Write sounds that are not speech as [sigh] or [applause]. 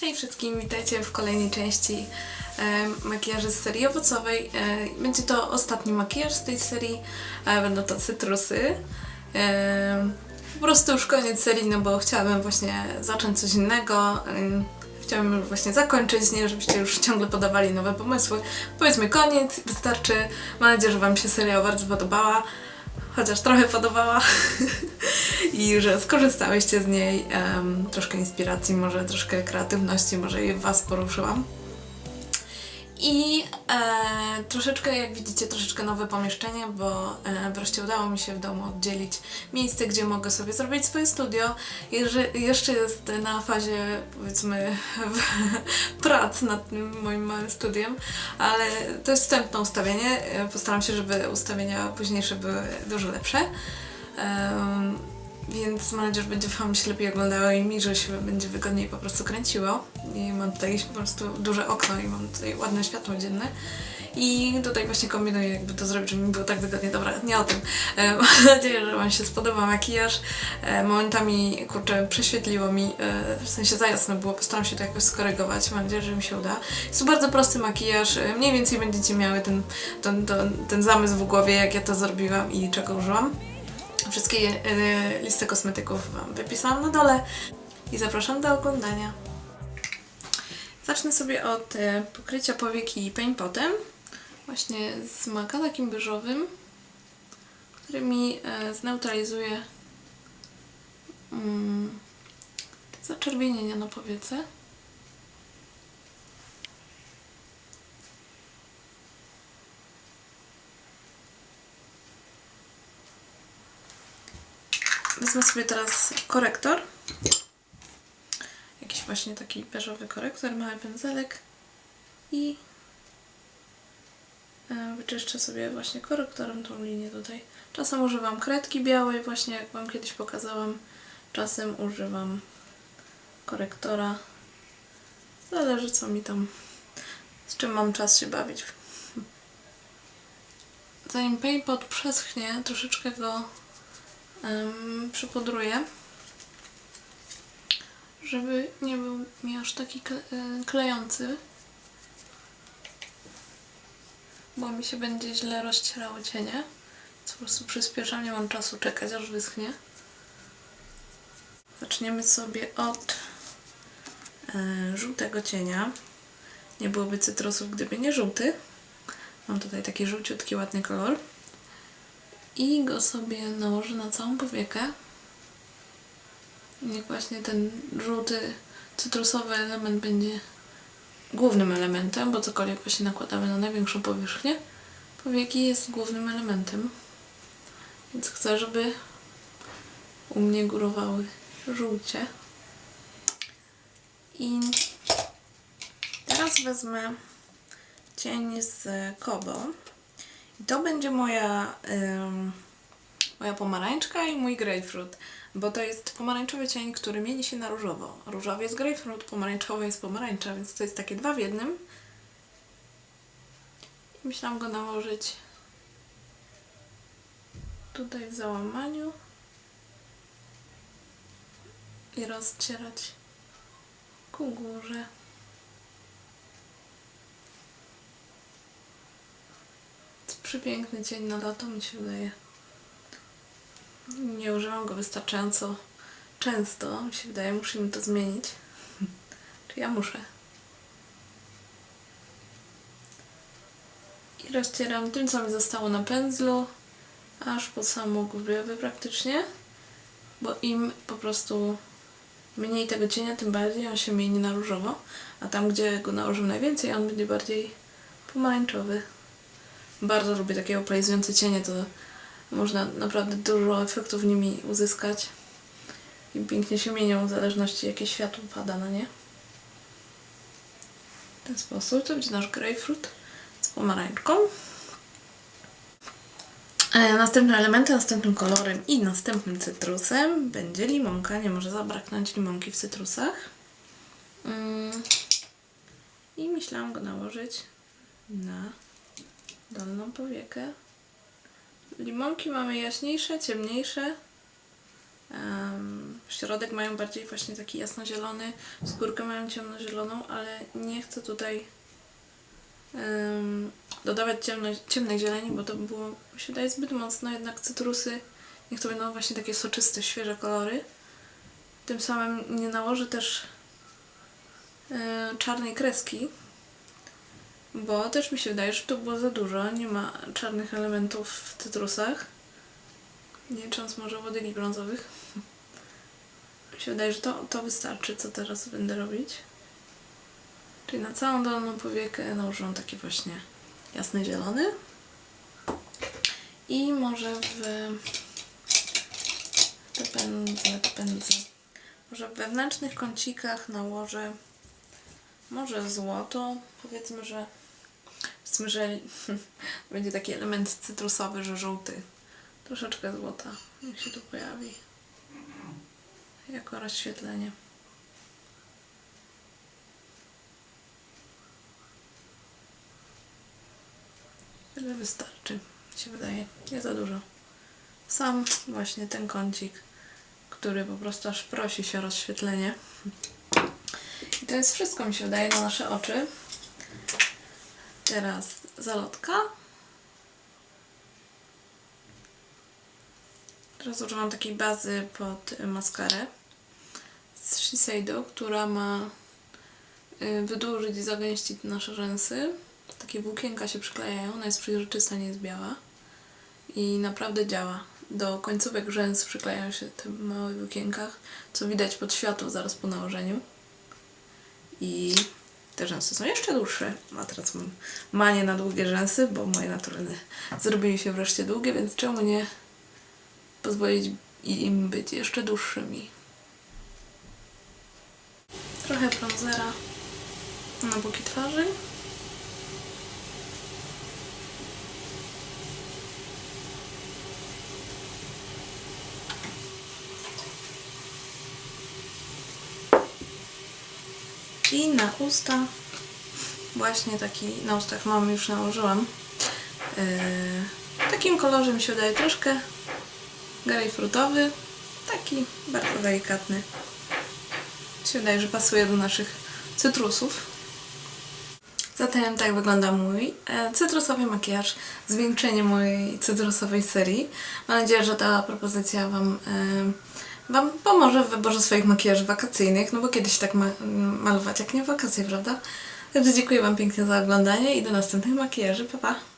Hej wszystkim, witajcie w kolejnej części e, makijażu z serii owocowej. E, będzie to ostatni makijaż z tej serii, e, będą to cytrusy. E, po prostu już koniec serii, no bo chciałabym właśnie zacząć coś innego. E, chciałabym właśnie zakończyć, nie żebyście już ciągle podawali nowe pomysły. Powiedzmy koniec, wystarczy. Mam nadzieję, że Wam się seria bardzo podobała chociaż trochę podobała [laughs] i że skorzystałyście z niej. em, troszkę inspiracji, może troszkę kreatywności, może i Was poruszyłam. I e, troszeczkę, jak widzicie, troszeczkę nowe pomieszczenie, bo e, wreszcie udało mi się w domu oddzielić miejsce, gdzie mogę sobie zrobić swoje studio. Jeże, jeszcze jest na fazie, powiedzmy, [laughs] prac nad tym moim małym studiem, ale to jest wstępne ustawienie. E, Postaram się, żeby ustawienia późniejsze były dużo lepsze. Em, więc mam nadzieję, że będzie Wam się lepiej oglądało i mi, że się będzie wygodniej po prostu kręciło. I mam tutaj po prostu duże okno i mam tutaj ładne światło dzienne. I tutaj właśnie kombinuję, jakby to zrobić, żeby mi było tak wygodnie. Dobra, nie o tym. E, [laughs] mam nadzieję, że Wam się spodoba makijaż. E, momentami, kurczę, prześwietliło mi, e, w sensie za jasno było, postaram się to jakoś skorygować. Mam nadzieję, że mi się uda. Jest to bardzo prosty makijaż. E, mniej więcej będziecie miały ten, ten, ten, ten zamysł w głowie, jak ja to zrobiłam i czego użyłam. Wszystkie e, listy kosmetyków Wam wypisałam na dole i zapraszam do oglądania. Zacznę sobie od e, pokrycia powieki potem, właśnie z maka takim beżowym, który mi e, zneutralizuje mm, zaczerwienienia na powiece. Wezmę sobie teraz korektor. Jakiś właśnie taki beżowy korektor, mały pędzelek i e, wyczyszczę sobie właśnie korektorem tą linię tutaj. Czasem używam kredki białej, właśnie jak Wam kiedyś pokazałam. Czasem używam korektora. Zależy co mi tam, z czym mam czas się bawić. [laughs] Zanim paintpot przeschnie, troszeczkę go um, przypudruję, żeby nie był mi aż taki e, klejący, bo mi się będzie źle rozcierało cienie. Więc po prostu przyspieszam, nie mam czasu czekać aż wyschnie. Zaczniemy sobie od e, żółtego cienia. Nie byłoby cytrusów, gdyby nie żółty. Mam tutaj taki żółciutki, ładny kolor i go sobie nałożę na całą powiekę. Niech właśnie ten żółty, cytrusowy element będzie głównym elementem, bo cokolwiek właśnie nakładamy na największą powierzchnię, powieki jest głównym elementem. Więc chcę, żeby u mnie górowały żółcie. I teraz wezmę cień z Kobo. To będzie moja, ym, moja pomarańczka i mój grapefruit, bo to jest pomarańczowy cień, który mieni się na różowo. Różowy jest grapefruit, pomarańczowy jest pomarańcza, więc to jest takie dwa w jednym. I myślałam go nałożyć tutaj w załamaniu i rozcierać ku górze. Przepiękny dzień na lato mi się wydaje. Nie używam go wystarczająco często. Mi się wydaje, musimy to zmienić. [laughs] Czy ja muszę? I rozcieram tym, co mi zostało na pędzlu, aż po samą górę praktycznie. Bo im po prostu mniej tego cienia, tym bardziej on się mieni na różowo. A tam, gdzie go nałożył najwięcej, on będzie bardziej pomarańczowy. Bardzo lubię takie opalizujące cienie, to można naprawdę dużo efektów nimi uzyskać. I pięknie się mienią w zależności jakie światło pada na nie. W ten sposób to będzie nasz grapefruit z pomarańczką. E, Następne elementy, następnym kolorem i następnym cytrusem będzie limonka. Nie może zabraknąć limonki w cytrusach. Mm. I myślałam go nałożyć na dolną powiekę. Limonki mamy jaśniejsze, ciemniejsze. Em, Środek mają bardziej właśnie taki jasnozielony, skórkę mają ciemnozieloną, ale nie chcę tutaj em, dodawać ciemno, ciemnej zieleni, bo to by było, się wydaje, zbyt mocno. Jednak cytrusy, niech to będą właśnie takie soczyste, świeże kolory. Tym samym nie nałożę też e, czarnej kreski, bo też mi się wydaje, że to było za dużo. Nie ma czarnych elementów w cytrusach. Nie licząc może wodyli brązowych. [laughs] Mi się wydaje, że to, to wystarczy, co teraz będę robić. Czyli na całą dolną powiekę nałożyłam taki właśnie jasny zielony. I może w te pędzle, te pędzle. Może w wewnętrznych kącikach nałożę może złoto. Powiedzmy, że powiedzmy, że [laughs] będzie taki element cytrusowy, że żółty. Troszeczkę złota, niech się tu pojawi. Jako rozświetlenie. Tyle wystarczy, się wydaje. Nie za dużo. Sam właśnie ten kącik, który po prostu aż prosi się o rozświetlenie. [laughs] To jest wszystko, mi się wydaje, na nasze oczy. Teraz zalotka. Teraz używam takiej bazy pod maskarę z Shiseido, która ma y, wydłużyć i zagęścić nasze rzęsy. Takie włókienka się przyklejają, ona jest przejrzysta, nie jest biała. I naprawdę działa. Do końcówek rzęs przyklejają się te małe włókienkach, co widać pod światło zaraz po nałożeniu. I te rzęsy są jeszcze dłuższe. A teraz mam manię na długie rzęsy, bo moje naturalne [laughs] zrobiły się wreszcie długie, więc czemu nie pozwolić im być jeszcze dłuższymi. Trochę bronzera na boki twarzy. I na usta właśnie taki na ustach mam już nałożyłam. Yy, takim kolorze mi się wydaje troszkę grejpfrutowy, taki bardzo delikatny. Mi się wydaje, że pasuje do naszych cytrusów. Zatem tak wygląda mój e, cytrusowy makijaż, zwieńczenie mojej cytrusowej serii. Mam nadzieję, że ta propozycja Wam, e, wam pomoże w wyborze swoich makijaży wakacyjnych, no bo kiedyś tak ma malować jak nie wakacje, prawda? Także dziękuję Wam pięknie za oglądanie i do następnych makijaży. Pa, pa!